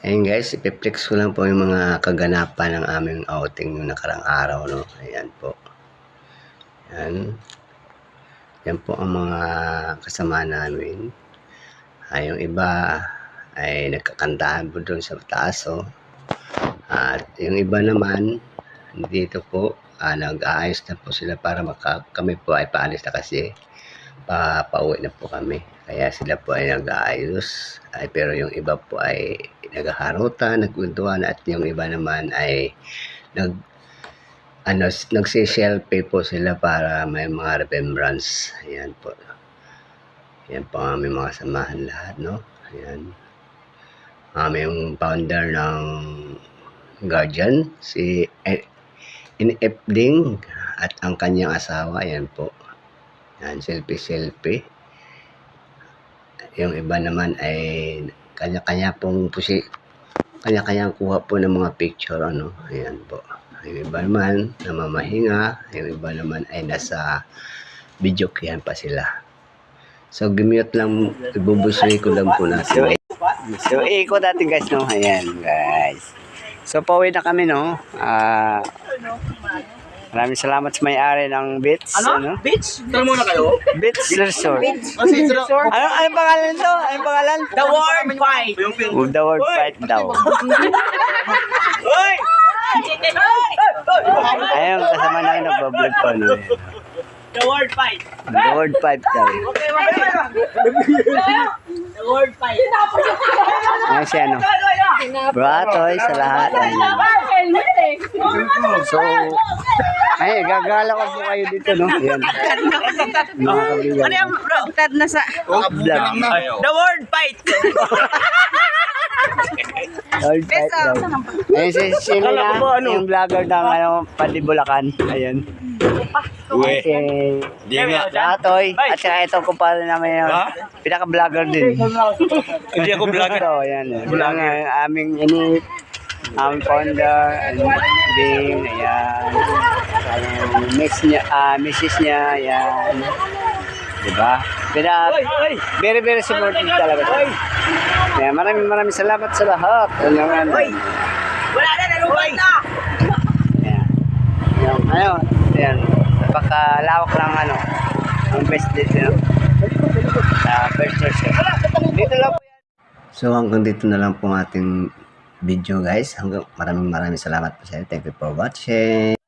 Ayun guys, ipiplex ko lang po yung mga kaganapan ng aming outing yung nakarang araw, no? Ayan po. Ayan. Yan po ang mga kasama namin. Ay, yung iba ay nagkakantahan po doon sa taas, oh. At yung iba naman, dito po, ah, nag-aayos na po sila para maka, kami po ay paalis na kasi pa pauwi na po kami. Kaya sila po ay nag-aayos. Ay, pero yung iba po ay naghaharutan, nagkwentuhan at yung iba naman ay nag ano, nagsi-selfie po sila para may mga remembrance. Ayan po. Ayan po ang aming mga samahan lahat, no? Ayan. Aming founder ng Guardian, si NF Ding at ang kanyang asawa, ayan po. Yan, selfie-selfie. Yung iba naman ay kanya-kanya pong pusi, kanya-kanya kuha po ng mga picture, ano. Ayan po. Yung iba naman, namamahinga. Yung iba naman ay nasa video kyan pa sila. So, gimute lang, ibubusoy ko lang po natin. So, ikot natin guys, no? Ayan, guys. So, pauwi na kami, no? Ah... Maraming salamat sa may-ari ng Beats. Ano? Bitch! Tara muna kayo. Beats Resort. Kasi sir, Ano, anong pangalan to? Anong pangalan? the word fight! Yung film. Oh, the word fight daw. Hoy! Ayun, kasama namin nagbablog pa. No? The word fight! The word fight daw. The word fight! Ayun si ano. Bratoy sa lahat. Ayun. So, ay, gagala ko po kayo dito, no? Ayan. Mga kabigan. Ano yung bro? Tad na sa... The word fight! Word fight daw. Ayun si sino na, yung vlogger ng ano, Pandibulacan. Ayun. Uwe. Si. Bratoy. At saka ito ko pala naman yung pinaka-vlogger din. Hindi ako vlogger. So, ayan. Vlogger. Ang aming ini aming founder, and Bing, ayan. Ang miss niya, ah, missis niya, ayan. Diba? Pina, very, very supportive talaga. siya. Kaya maraming maraming salamat sa lahat. Ano nga. Wala na, nalupay na! Ayan. Ayan. Ayun. Ayan. Napakalawak lang ano. Ang best dito, no? Sa first church. Dito lang po yan. So hanggang dito na lang po ating video guys. Hanggang maraming maraming salamat po sa inyo. Thank you for watching.